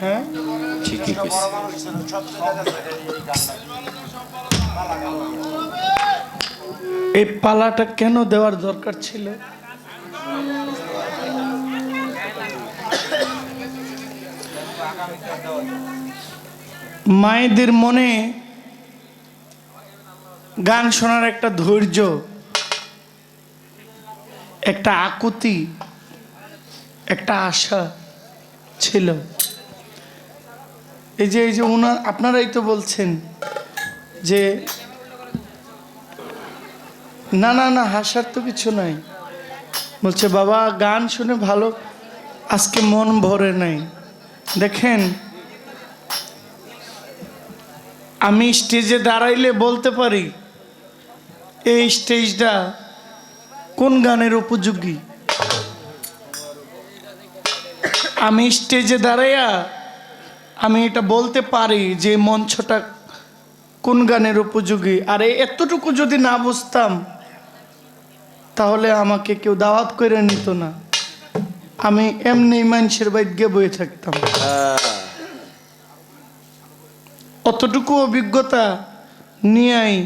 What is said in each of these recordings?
হ্যাঁ? ঠিকই কইছে। এই পালাটা কেন দেওয়ার দরকার ছিল? মায়েদের মনে গান শোনার একটা ধৈর্য একটা আকুতি একটা আশা ছিল। এই যে এই যে ওনার আপনারাই তো বলছেন যে না না না, হাসার তো কিছু নাই। বলছে, বাবা, গান শুনে ভালো, আজকে মন ভরে নাই। দেখেন, আমি স্টেজে দাঁড়াইলে বলতে পারি, এই স্টেজটা কোন গানের উপযোগী? আমি স্টেজে দাঁড়াইয়া আমি এটা বলতে পারি যে মঞ্চটা কোন গানের উপযোগী? আর এতটুকু যদি না বুঝতাম, তাহলে আমাকে কেউ দাওয়াত করে নিত না। আমি এমনি মানুষের বাইর গিয়ে বয়ে থাকতাম। অতটুকু অভিজ্ঞতা নিয়েই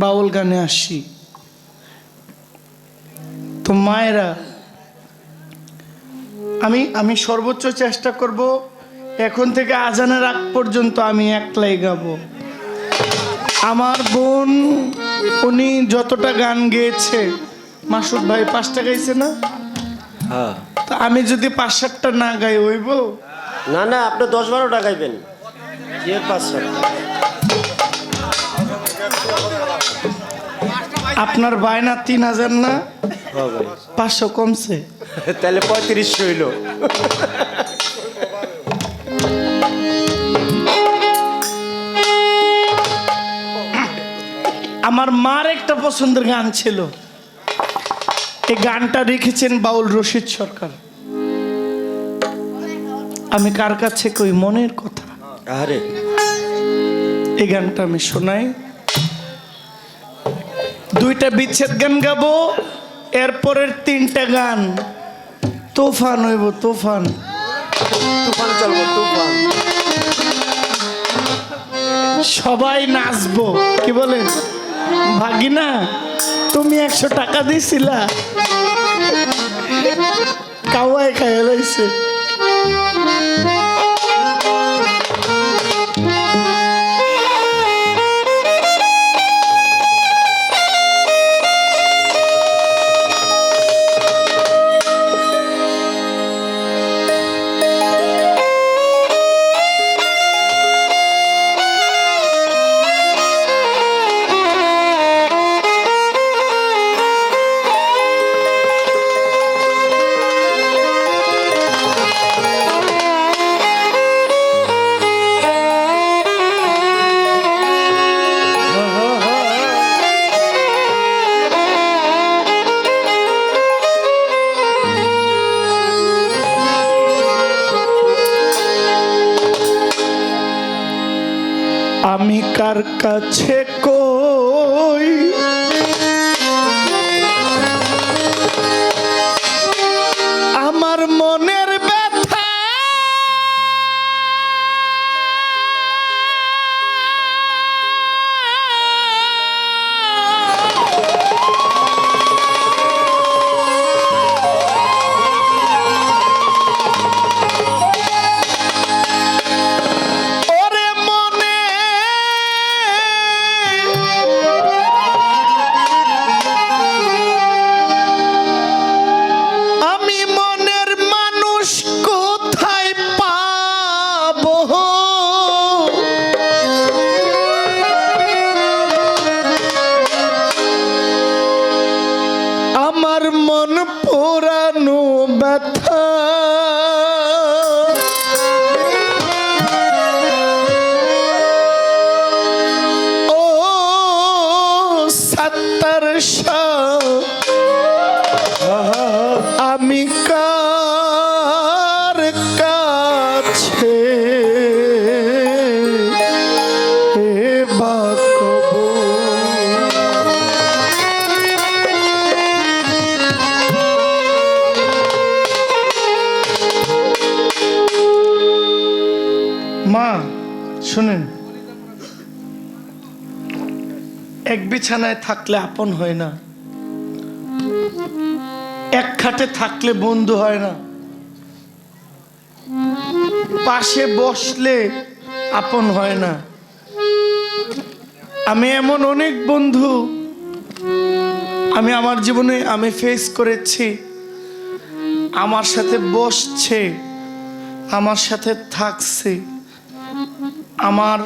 বাউল গানে আসি। তো মায়েরা, আমি আমি সর্বোচ্চ চেষ্টা করব এখন থেকে আজানের আগ পর্যন্ত আমি একলাই গাবো। আমার বোন উনি যতটা গান গেয়েছে মাসুদ ভাই পাঁচটা গাইছে না? হ্যাঁ। তা আমি যদি পাঁচ সাতটা না গাই হইব? না না আপনি দশ বারোটা গাইবেন। পাঁচ সাতটা। আপনার বায়না তিন হাজার না? হ্যাঁ পাঁচশো কমছে। তাহলে পঁয়ত্রিশশো হইল। আমার মার একটা পছন্দের গান ছিল। এই গানটা রেখেছেন বাউল রশিদ সরকার। আমি কার কাছে কই? মনের কথা। আরে। এই গানটা আমি শোনাই। দুইটা বিচ্ছেদ গান গাবো এরপরের তিনটা গান। তোফান হইব তোফান। তুফান চলবো তুফান। সবাই নাচবো। কি বলেন? ভাগিনা তুমি একশো টাকা দিছিলা। কাওয়াই খাইয়া লাইছে। আমার মন পুরানো ব্যথা। বিছানায় থাকলে আপন হয় না। এক খাটে থাকলে বন্ধু হয় না। পাশে বসলে আপন হয় না। আমি এমন অনেক বন্ধু, আমি আমার জীবনে আমি ফেস করেছি। আমার সাথে বসছে, আমার সাথে থাকছে। আমার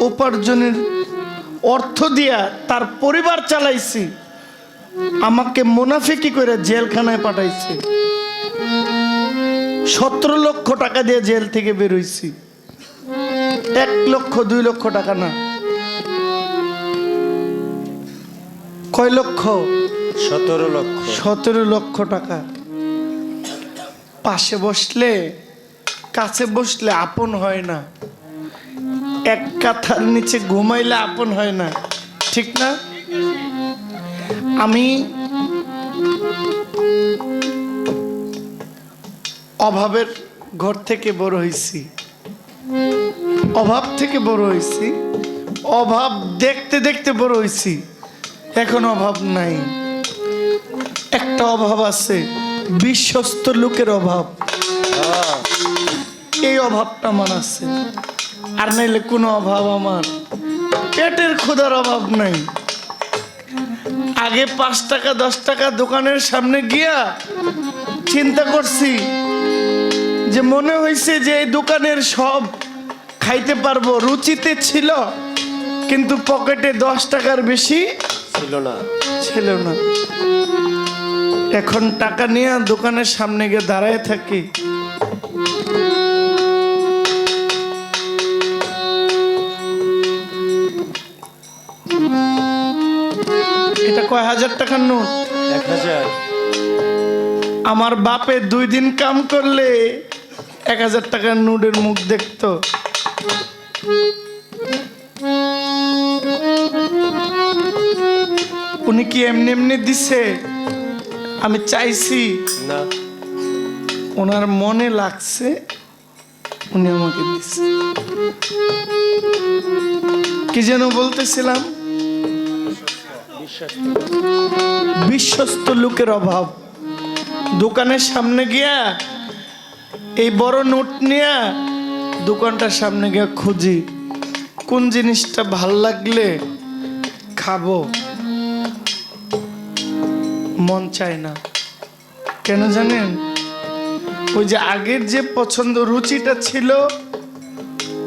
উপার্জনের অর্থ দিয়া তার পরিবার চালাইছি। আমাকে মুনাফিকি করে জেলখানায় পাঠাইছে। সতেরো লক্ষ টাকা দিয়ে জেল থেকে বেরোইছি এক লক্ষ দুই লক্ষ টাকা না। কয় লক্ষ? সতেরো লক্ষ। সতেরো লক্ষ টাকা। পাশে বসলে কাছে বসলে আপন হয় না। এক কাথার নিচে ঘুমাইলে আপন হয় না। ঠিক না? আমি অভাবের ঘর থেকে বড় হয়েছি অভাব থেকে বড় হয়েছি অভাব দেখতে দেখতে বড় হয়েছি এখন অভাব নাই। একটা অভাব আছে বিশ্বস্ত লোকের অভাব। হ্যাঁ, এই অভাবটা আমার আছে। আর নাইলে কোনো অভাব আমার। পেটের ক্ষুধার অভাব নাই। আগে পাঁচ টাকা দশ টাকা দোকানের সামনে গিয়া চিন্তা করছি যে মনে হয়েছে যে এই দোকানের সব খাইতে পারব। রুচিতে ছিল কিন্তু পকেটে দশ টাকার বেশি ছিল না। ছিল না। এখন টাকা নিয়ে দোকানের সামনে গিয়ে দাঁড়ায় থাকি। কয় হাজার টাকার নোট? এক হাজার। আমার বাপে দুই দিন কাম করলে এক হাজার টাকার নোটের মুখ দেখতো। উনি কি এমনি এমনি দিছে? আমি চাইছি। না। ওনার মনে লাগছে উনি আমাকে দিচ্ছে কি যেন বলতেছিলাম? বিশ্বস্ত। লোকের অভাব। দোকানের সামনে গিয়া এই বড় নোট নিয়ে দোকানটার সামনে গিয়া খুঁজি কোন জিনিসটা ভালো লাগলে খাব। মন চায় না। কেন জানেন? ওই যে আগের যে পছন্দ রুচিটা ছিল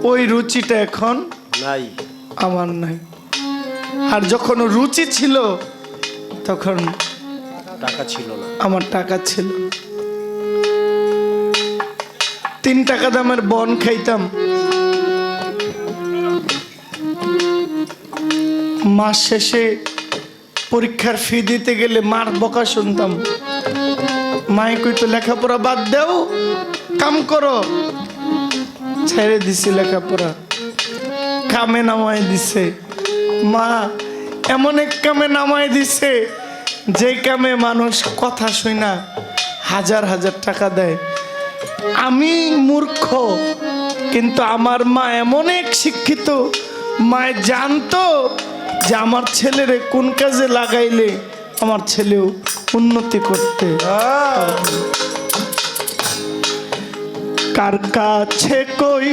ওই রুচিটা এখন নাই। আমার নাই। আর যখন রুচি ছিল তখন টাকা ছিল না। আমার টাকা ছিল তিন টাকা দামের বন খাইতাম। মাস শেষে পরীক্ষার ফি দিতে গেলে মার বকা শুনতাম। মাই কইতো লেখাপড়া বাদ দেও কাম করো। ছেড়ে দিছি লেখাপড়া। কামে নামায় দিছে। মা, এমন এক কামে নামায় দিছে যে কামে মানুষ কথা শুই না, হাজার হাজার টাকা দেয়। আমি মূর্খ, কিন্তু আমার মা এমন এক শিক্ষিত মায় জানতো যে আমার ছেলেরে কোন কাজে লাগাইলে আমার ছেলেও উন্নতি করতে কার কাছে কই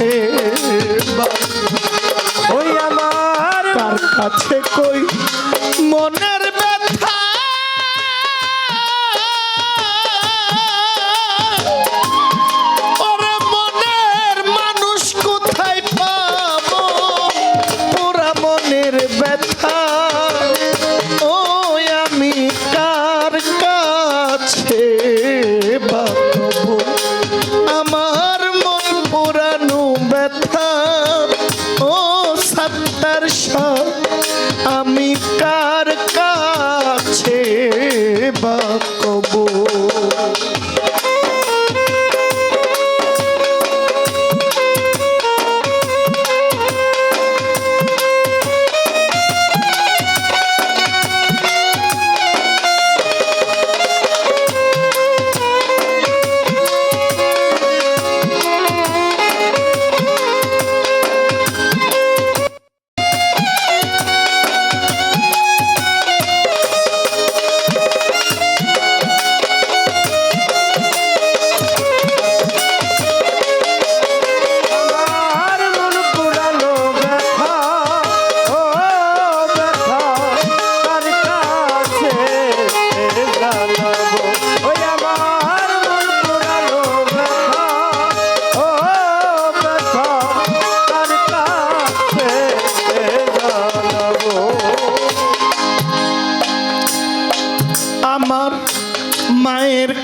কাছে ওই আমার কার কাছে কই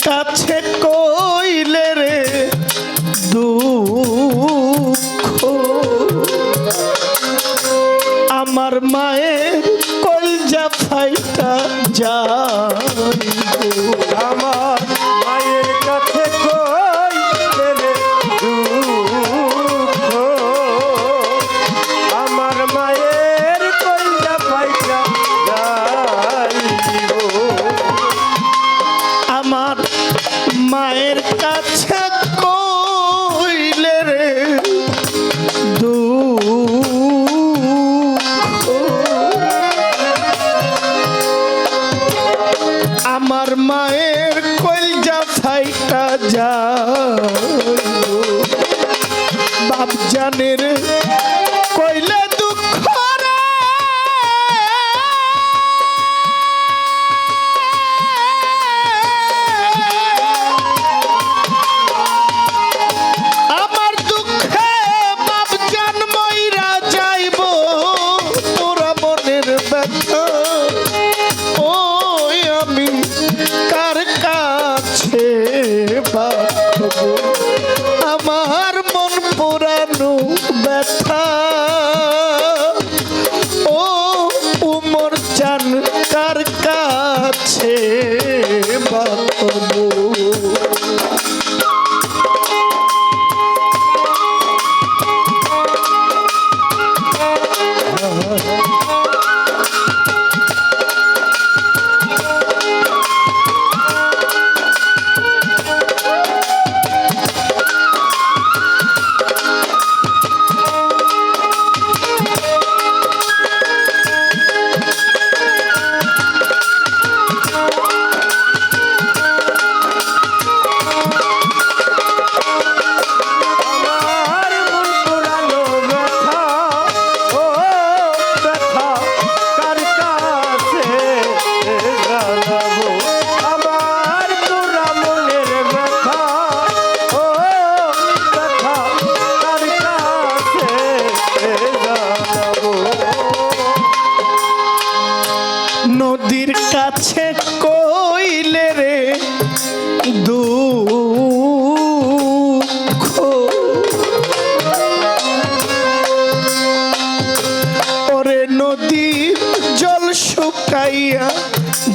কাছে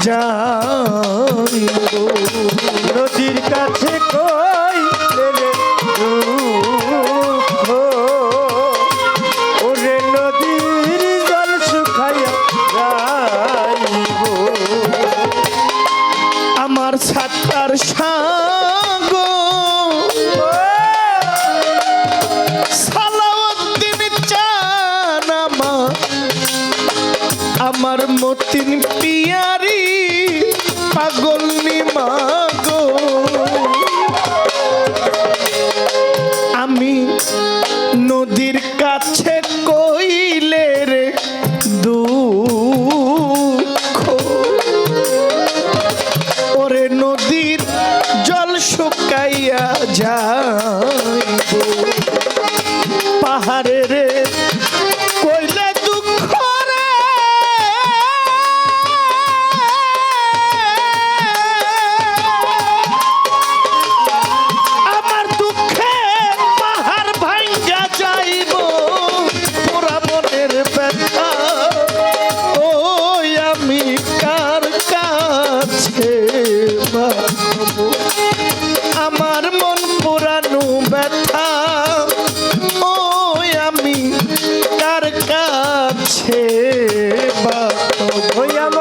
যাইব Voy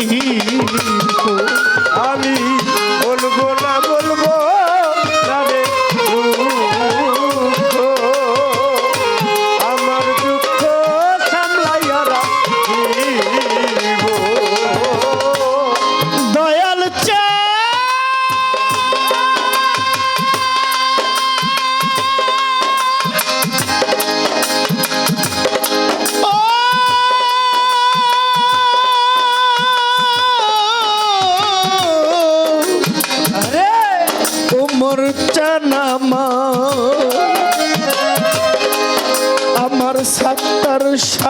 ही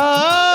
Ah!